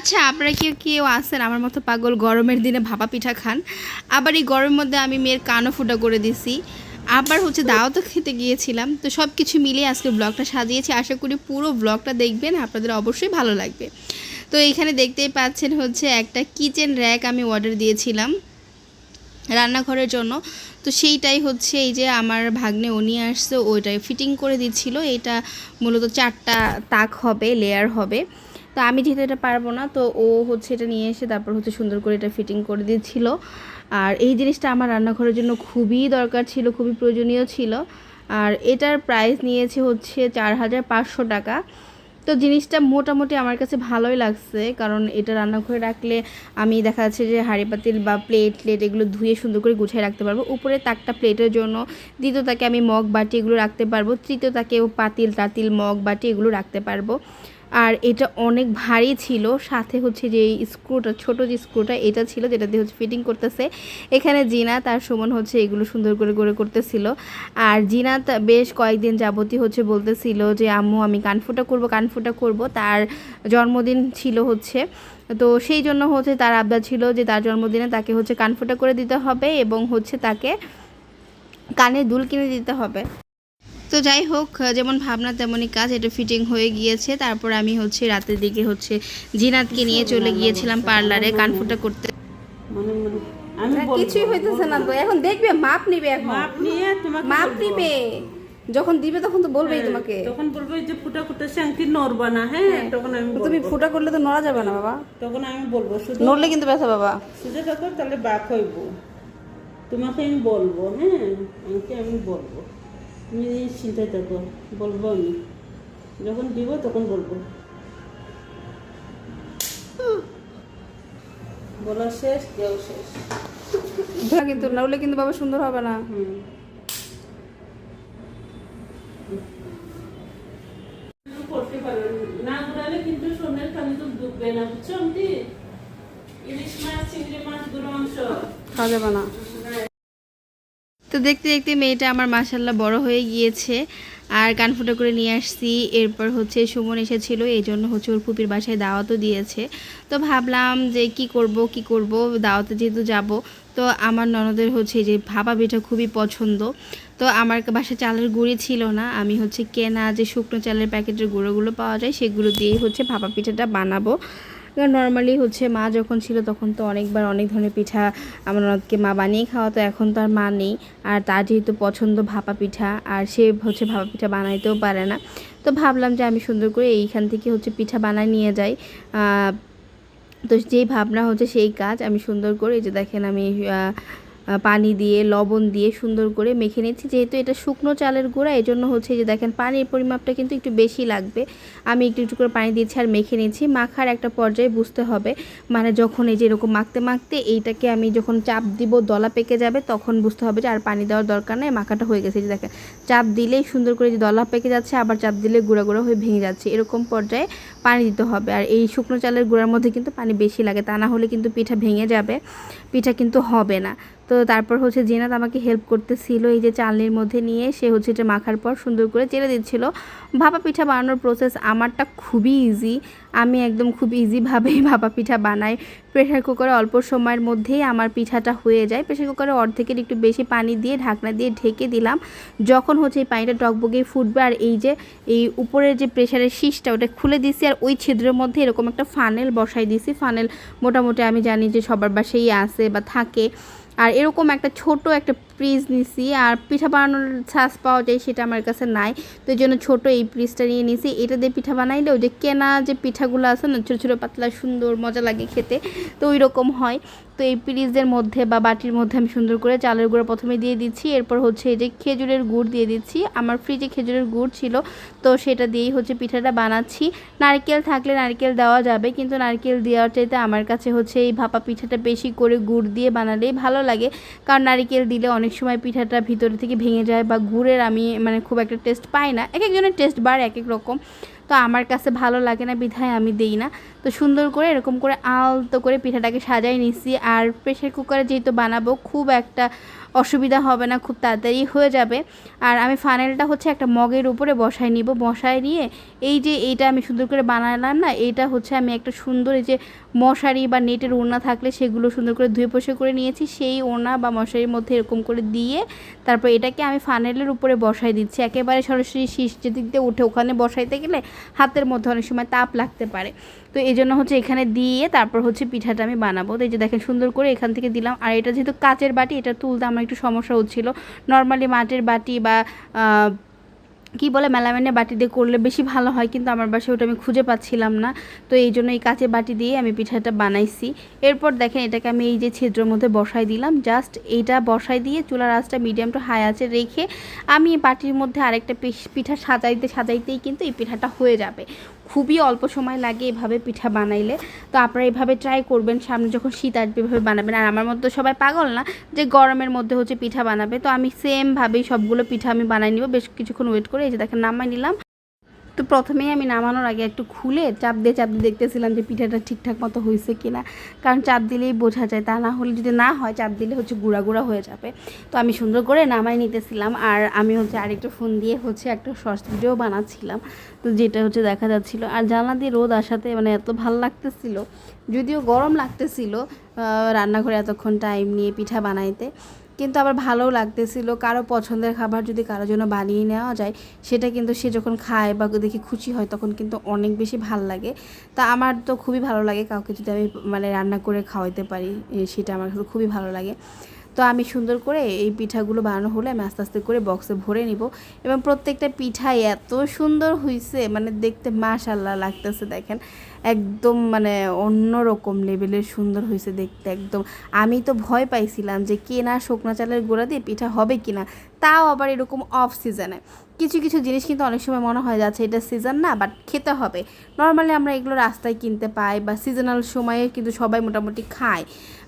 আচ্ছা আপনারা কেউ কেউ আসেন আমার মতো পাগল গরমের দিনে ভাপা পিঠা খান। আবার এই গরমের মধ্যে আমি মেয়ের কানও ফুটা করে দিছি। আবার হচ্ছে দাওয়াতও খেতে গিয়েছিলাম। তো সব কিছু মিলিয়ে আজকে ব্লগটা সাজিয়েছি। আশা করি পুরো ব্লগটা দেখবেন, আপনাদের অবশ্যই ভালো লাগবে। তো এইখানে দেখতেই পাচ্ছেন হচ্ছে একটা কিচেন র্যাক আমি অর্ডার দিয়েছিলাম রান্নাঘরের জন্য। তো সেইটাই হচ্ছে এই যে আমার ভাগ্নে নিয়ে আসছে, ওইটাই ফিটিং করে দিচ্ছিল। এটা মূলত চারটা তাক হবে লেয়ার হবে। তো আমি যেহেতু এটা পারব না, তো ও হচ্ছে এটা নিয়ে এসে তারপর হচ্ছে সুন্দর করে এটা ফিটিং করে দিচ্ছিল আর এই জিনিসটা আমার রান্নাঘরের জন্য খুবই দরকার ছিল, খুবই প্রয়োজনীয় ছিল। আর এটার প্রাইস নিয়েছে হচ্ছে চার হাজার পাঁচশো টাকা। তো জিনিসটা মোটামুটি আমার কাছে ভালোই লাগছে, কারণ এটা রান্নাঘরে রাখলে আমি দেখা যাচ্ছে যে হাঁড়ি পাতিল বা প্লেট প্লেট এগুলো ধুয়ে সুন্দর করে গুছিয়ে রাখতে পারব। উপরে তাকটা প্লেটের জন্য দ্বিতীয় তাকে আমি মগ বাটি এগুলো রাখতে পারব, তৃতীয় তাকেও পাতিল টাতিল মগ, বাটি এগুলো রাখতে পারব। আর এটা অনেক ভারী ছিল, সাথে হচ্ছে যে এই স্ক্রুটা ছোট যে স্ক্রুটা এটা ছিল যেটা দিয়ে হচ্ছে ফিটিং করতেছে। এখানে জিনা তার সমান হচ্ছে এগুলো সুন্দর করে করে করতেছিল। আর জিনাত বেশ কয়েকদিন যাবতই হচ্ছে বলতেছিল যে, আম্মু, আমি কানফুটা করব কানফুটা করব। তার জন্মদিন ছিল হচ্ছে। তো সেই জন্য হচ্ছে তার আবদার ছিল যে, তার জন্মদিনে তাকে হচ্ছে কানফুটা করে দিতে হবে এবং হচ্ছে তাকে কানে দুল কিনে দিতে হবে। তো যাই হোক যেমন ভাবনা তেমনই কাজ এটা ফিটিং হয়ে গিয়েছে। তারপর আমি হচ্ছে রাতের দিকে হচ্ছে জিনাতকে নিয়ে চলে গিয়েছিলাম পার্লারে কানফুটা করতে। মনে মনে আমি আচ্ছা, কিছুই হইতেছে না তো। এখন দেখবে মাপ নিবে এখন। মাপ নিয়ে তোমাকে মাপ নিবে। যখন দিবে তখন তো বলবেই হ্যাঁ, তোমাকে। তখন বলব যে ফুটা ফুটা শ্যাংটি নড়বা না। হ্যাঁ তখন আমি তুমি ফুটা করলে তো নড়া যাবে না বাবা। তখন আমি বলব শুধু নড়লে কিন্তু ব্যথা বাবা। সুযোগ থাকো তাহলে বাক হইব। তোমাকে আমি বলব হ্যাঁ আমাকে আমি বলব। তুমি চিন্তায় থাকো বলব আমি যখন দিব তখন বলব। বলা শেষ দেও শেষ। না কিন্তু নড়লে কিন্তু বাবা সুন্দর হবে না। হুম। করতে পারবেন না। ঘুরালে কিন্তু সোনের কানে তো ডুববে না বুঝছ ইলিশ মাছ চিংড়ি মাছ গুঁড়ো খাওয়া যাবে না। দেখতে দেখতে মেয়েটা আমার মাসাল্লাহ বড় হয়ে গিয়েছে। আর কান কানফুটা করে নিয়ে আসছি। এরপর হচ্ছে সুমন এসেছিল। এই জন্য হচ্ছে ওর পুপির বাসায় দাওয়াতও দিয়েছে। তো ভাবলাম যে কি করব কি করব? দাওয়াতে যেহেতু যাব, তো আমার ননদের হচ্ছে যে ভাপা পিঠা খুবই পছন্দ। তো আমার বাসায় চালের গুঁড়ি ছিল না। আমি হচ্ছে কেনা যে শুকনো চালের প্যাকেটের গুঁড়োগুলো পাওয়া যায়, সেগুলো দিয়েই হচ্ছে ভাপা পিঠাটা বানাবো। নর্মালি হচ্ছে মা যখন ছিল তখন তো অনেকবার অনেক ধরনের পিঠা আমার ননদকে মা বানিয়ে খাওয়াতো, এখন তো আর মা নেই। আর তার যেহেতু পছন্দ ভাপা পিঠা, আর সে হচ্ছে ভাপা পিঠা বানাইতেও পারে না। তো ভাবলাম যে আমি সুন্দর করে এইখান থেকে হচ্ছে পিঠা বানায় নিয়ে যাই। তো যেই ভাবনা হচ্ছে সেই কাজ, আমি সুন্দর করে যে দেখেন আমি পানি দিয়ে, লবণ দিয়ে সুন্দর করে মেখে নিচ্ছি যেহেতু এটা শুকনো চালের গুঁড়া এই জন্য হচ্ছে যে দেখেন, পানির পরিমাপটা কিন্তু একটু বেশি লাগবে। আমি একটু একটু করে পানি দিয়েছি আর মেখে নিচ্ছি মাখার একটা পর্যায়ে বুঝতে হবে মানে যখন এই যে এরকম মাখতে মাখতে এইটাকে আমি যখন চাপ দিব, দলা পেকে যাবে, তখন বুঝতে হবে যে আর পানি দেওয়ার দরকার নেই, মাখাটা হয়ে গেছে। যে দেখেন, চাপ দিলেই সুন্দর করে যে দলা পেকে যাচ্ছে, আবার চাপ দিলে গুঁড়া গুঁড়া হয়ে ভেঙে যাচ্ছে। এরকম পর্যায়ে পানি দিতে হবে। আর এই শুকনো চালের গুঁড়ার মধ্যে কিন্তু পানি বেশি লাগে। তা না হলে কিন্তু পিঠা ভেঙে যাবে। পিঠা কিন্তু হবে না। তো তারপর হচ্ছে জেনাত আমাকে হেল্প করতেছিল এই যে চালনির মধ্যে নিয়ে। সে হচ্ছে এটা মাখার পর সুন্দর করে চেড়ে দিচ্ছিল। ভাপা পিঠা বানানোর প্রসেস আমারটা খুবই ইজি আমি একদম খুব ইজিভাবেই ভাপা পিঠা বানাই। প্রেশার কুকারে অল্প সময়ের মধ্যেই আমার পিঠাটা হয়ে যায়। প্রেশার কুকারে অর্ধেকের একটু বেশি পানি দিয়ে ঢাকনা দিয়ে ঢেকে দিলাম। যখন হচ্ছে এই পানিটা টকবগিয়ে ফুটবে আর এই যে, এই উপরের যে প্রেশারের শীষটা ওটা খুলে দিছি আর ওই ছিদ্রের মধ্যে এরকম একটা ফানেল বসাই দিছি। ফানেল মোটামুটি আমি জানি যে সবার বাসায় আছে বা থাকে। আর এরকম একটা ছোট একটা ফ্রিজ নিছি আর পিঠা বানানোর ছাঁচ পাওয়া যায় সেটা আমার কাছে নাই। তো জন্য ছোটো এই ফ্রিজটা নিয়ে নিছি। এটা দিয়ে পিঠা বানাইলে ওই যে কেনা যে পিঠাগুলো আছে না, ছোটো ছোটো পাতলা সুন্দর মজা লাগে খেতে, তো ওই রকম হয়। তো এই ফ্রিজের মধ্যে বা বাটির মধ্যে আমি সুন্দর করে চালের গুঁড়ো প্রথমে দিয়ে দিচ্ছি। এরপর হচ্ছে এই যে খেজুরের গুড় দিয়ে দিচ্ছি। আমার ফ্রিজে খেজুরের গুড় ছিল, তো সেটা দিয়েই হচ্ছে পিঠাটা বানাচ্ছি। নারকেল থাকলে নারকেল দেওয়া যাবে, কিন্তু নারকেল দেওয়ার চাইতে আমার কাছে হচ্ছে এই ভাপা পিঠাটা বেশি করে গুড় দিয়ে বানালেই ভালো লাগে। কারণ নারকেল দিলে অনেক সময় পিঠাটা ভিতরে থেকে ভেঙে যায় বা গুড়ের আমি মানে খুব একটা টেস্ট পাই না। এক একজনের টেস্ট বার এক এক রকম। তো আমার কাছে ভালো লাগে না, বিধায় আমি দেই না। তো সুন্দর করে এরকম করে আলতো করে পিঠাটাকে সাজাই নিছি। আর প্রেশার কুকারে যেহেতু বানাবো, খুব একটা অসুবিধা হবে না, খুব তাড়াতাড়ি হয়ে যাবে। আর আমি ফানেলটা হচ্ছে একটা মগের উপরে বসায় নিব, বসায় নিয়ে এই যে এইটা আমি সুন্দর করে বানালাম না, এইটা হচ্ছে আমি একটা সুন্দর এই যে মশারি বা নেটের ওড়না থাকলে সেগুলো সুন্দর করে ধুয়ে পোষে করে নিয়েছি, সেই ওড়না বা মশারির মধ্যে এরকম করে দিয়ে তারপর এটাকে আমি ফানেলের উপরে বসাই দিচ্ছি। একেবারে সরাসরি শীষ যেদিক দিয়ে উঠে ওখানে বসাইতে গেলে হাতের মধ্যে অনেক সময় তাপ লাগতে পারে। তো এই জন্য হচ্ছে এখানে দিয়ে তারপর হচ্ছে পিঠাটা আমি বানাবো। তো এই যে দেখেন সুন্দর করে এখান থেকে দিলাম। আর এটা যেহেতু কাচের বাটি, এটা তুলতে আমার একটু সমস্যা হচ্ছিল। নর্মালি মাটির বাটি বা কি বলে মেলামেনে বাটি দিয়ে করলে বেশি ভালো হয়, কিন্তু আমার বাসায় ওটা আমি খুঁজে পাচ্ছিলাম না। তো এই জন্য এই কাঁচের বাটি দিয়ে আমি পিঠাটা বানাইছি। এরপর দেখেন এটাকে আমি এই যে ছিদ্রের মধ্যে বসাই দিলাম। জাস্ট এইটা বসাই দিয়ে চুলার আঁচটা মিডিয়াম টু হাই আঁচে রেখে আমি বাটির মধ্যে আরেকটা পিঠা সাজাইতে, সাজাইতেই কিন্তু এই পিঠাটা হয়ে যাবে। খুবই অল্প সময় লাগে এভাবে পিঠা বানাইলে। তো আপনারা এভাবে ট্রাই করবেন, সামনে যখন শীত আসবে এভাবে বানাবেন। আর আমার মতো সবাই পাগল না যে গরমের মধ্যে হচ্ছে পিঠা বানাবে। তো আমি সেমভাবেই সবগুলো পিঠা আমি বানাই নিব। বেশ কিছুক্ষণ ওয়েট করে এই যে দেখেন নামাই নিলাম। তো প্রথমেই আমি নামানোর আগে একটু খুলে চাপ দিয়ে চাপ দিয়ে দেখতেছিলাম যে পিঠাটা ঠিকঠাক মতো হয়েছে কি না কারণ চাপ দিলেই বোঝা যায়, তা না হলে যদি না হয়, চাপ দিলে হচ্ছে গুঁড়া গুঁড়া হয়ে যাবে। তো আমি সুন্দর করে নামাই নিতেছিলাম আর আমি হচ্ছে আরেকটা ফোন দিয়ে হচ্ছে একটা শর্টস ভিডিও বানাচ্ছিলাম। তো যেটা হচ্ছে দেখা যাচ্ছিল। আর জানলা দিয়ে রোদ আসাতে মানে এত ভালো লাগতেছিল, যদিও গরম লাগতেছিল রান্নাঘরে এতক্ষণ টাইম নিয়ে পিঠা বানাইতে। কিন্তু আবার ভালোও লাগতেছিল। কারও পছন্দের খাবার যদি কারোর জন্য বানিয়ে নেওয়া যায়, সেটা কিন্তু সে যখন খায় বা দেখে খুশি হয়, তখন কিন্তু অনেক বেশি ভালো লাগে। তা আমার তো খুবই ভালো লাগে কাউকে যদি আমি মানে রান্না করে খাওয়াইতে পারি সেটা আমার কাছে খুবই ভালো লাগে। তো আমি সুন্দর করে এই পিঠাগুলো বানানো হলে আমি আস্তে আস্তে করে বক্সে ভরে নিব এবং প্রত্যেকটা পিঠাই এত সুন্দর হয়েছে মানে দেখতে মাশাল্লাহ লাগতেছে দেখেন। একদম মানে অন্যরকম লেভেলের সুন্দর হয়েছে দেখতে একদম। আমি তো ভয় পাইছিলাম যে কেনা শুকনা চালের গোড়া দিয়ে পিঠা হবে কিনা। তাও আবার এরকম অফ সিজনে কিছু কিছু জিনিস কিন্তু অনেক সময় মনে হয় যাচ্ছে এটা সিজন না বাট খেতে হবে। নর্মালি আমরা এগুলো রাস্তায় কিনতে পাই বা সিজনাল সময়ে কিন্তু সবাই মোটামুটি খায়।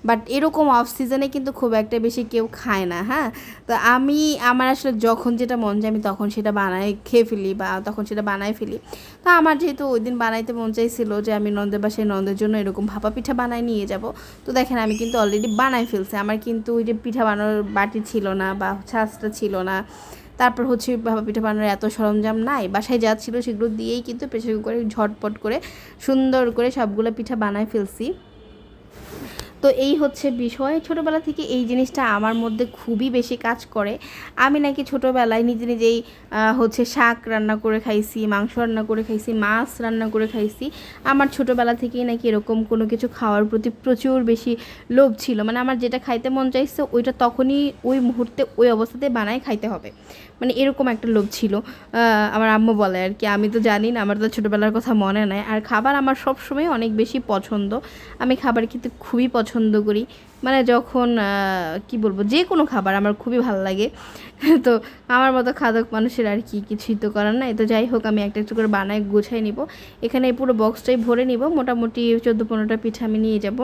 বাট এরকম অফ সিজনে কিন্তু খুব একটা বেশি কেউ খায় না হ্যাঁ? তো আমি, আমার আসলে যখন যেটা মন চায়, আমি তখন সেটা বানাই খেয়ে ফেলি বা তখন সেটা বানাই ফেলি। তো আমার যেহেতু ওই দিন বানাইতে মন চাইছিল যে, আমি নন্দের বাসায় নন্দের জন্য এরকম ভাপা পিঠা বানাই নিয়ে যাব। তো দেখেন, আমি কিন্তু অলরেডি বানাই ফেলছি। আমার কিন্তু ওই যে পিঠা বানানোর বাটি ছিল না বা ছাঁচটা ছিল না। তারপর হচ্ছে ভাপা পিঠা বানানোর এত সরঞ্জাম নাই। বাসায় যা ছিল সেগুলো দিয়েই কিন্তু প্রেশার কুকারে ঝটপট করে সুন্দর করে সবগুলো পিঠা বানায় ফেলছি। তো এই হচ্ছে বিষয়। ছোটোবেলা থেকে এই জিনিসটা আমার মধ্যে খুবই বেশি কাজ করে। আমি নাকি ছোটোবেলায় নিজে নিজেই হচ্ছে শাক রান্না করে খাইছি, মাংস রান্না করে খাইছি, মাছ রান্না করে খাইছি। আমার ছোটোবেলা থেকেই নাকি এরকম কোনো কিছু খাওয়ার প্রতি প্রচুর বেশি লোভ ছিল। মানে আমার যেটা খাইতে মন চাইছে, ওইটা তখনই ওই মুহূর্তে ওই অবস্থাতে বানায় খাইতে হবে। মানে এরকম একটা লোভ ছিল। আমার আম্মু বলে আর কি, আমি তো জানি না, আমার তো ছোটোবেলার কথা মনে নাই। আর খাবার আমার সবসময় অনেক বেশি পছন্দ। আমি খাবার খেতে খুবই পছন্দ করি মানে যখন কি বলব, যে কোনো খাবার আমার খুবই ভালো লাগে। তো আমার মতো খাদক মানুষের আর কি কিছুই তো করার নাই। তো যাই হোক, আমি একটা একটু করে বানাই গুছাই নিব। এখানে এই পুরো বক্সটাই ভরে নিব। মোটামুটি চোদ্দ পনেরোটা পিঠা আমি নিয়ে যাব।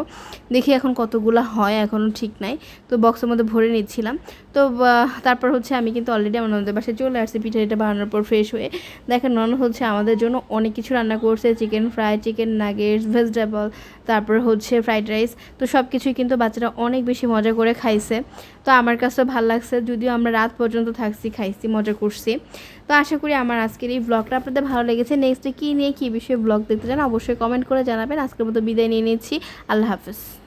দেখি এখন কতগুলো হয় এখনও ঠিক নাই। তো বক্সের মধ্যে ভরে নিচ্ছিলাম। তো তারপর হচ্ছে আমি কিন্তু অলরেডি আমার ননদের বাসায় চলে আসছি পিঠা এটা বানানোর পর ফ্রেশ হয়ে। দেখেন ননদ হচ্ছে আমাদের জন্য অনেক কিছু রান্না করছে। Chicken fry chicken nuggets vegetable তারপর হচ্ছে ফ্রাইড রাইস তো সব কিছুই কিন্তু বাচ্চারা অনেক বেশি মজা করে খাইছে। তো আমার কাছেও ভালো লাগছে, যদিও আমরা রাত পর্যন্ত থাকছি, খাইছি, মজা করছি। তো আশা করি আমার আজকের এই ব্লগটা আপনাদের ভালো লেগেছে। নেক্সটে কী নিয়ে, কী বিষয়ে ব্লগ দেখতে চান, অবশ্যই কমেন্ট করে জানাবেন। আজকের মতো বিদায় নিয়ে নিচ্ছি। আল্লাহ হাফেজ।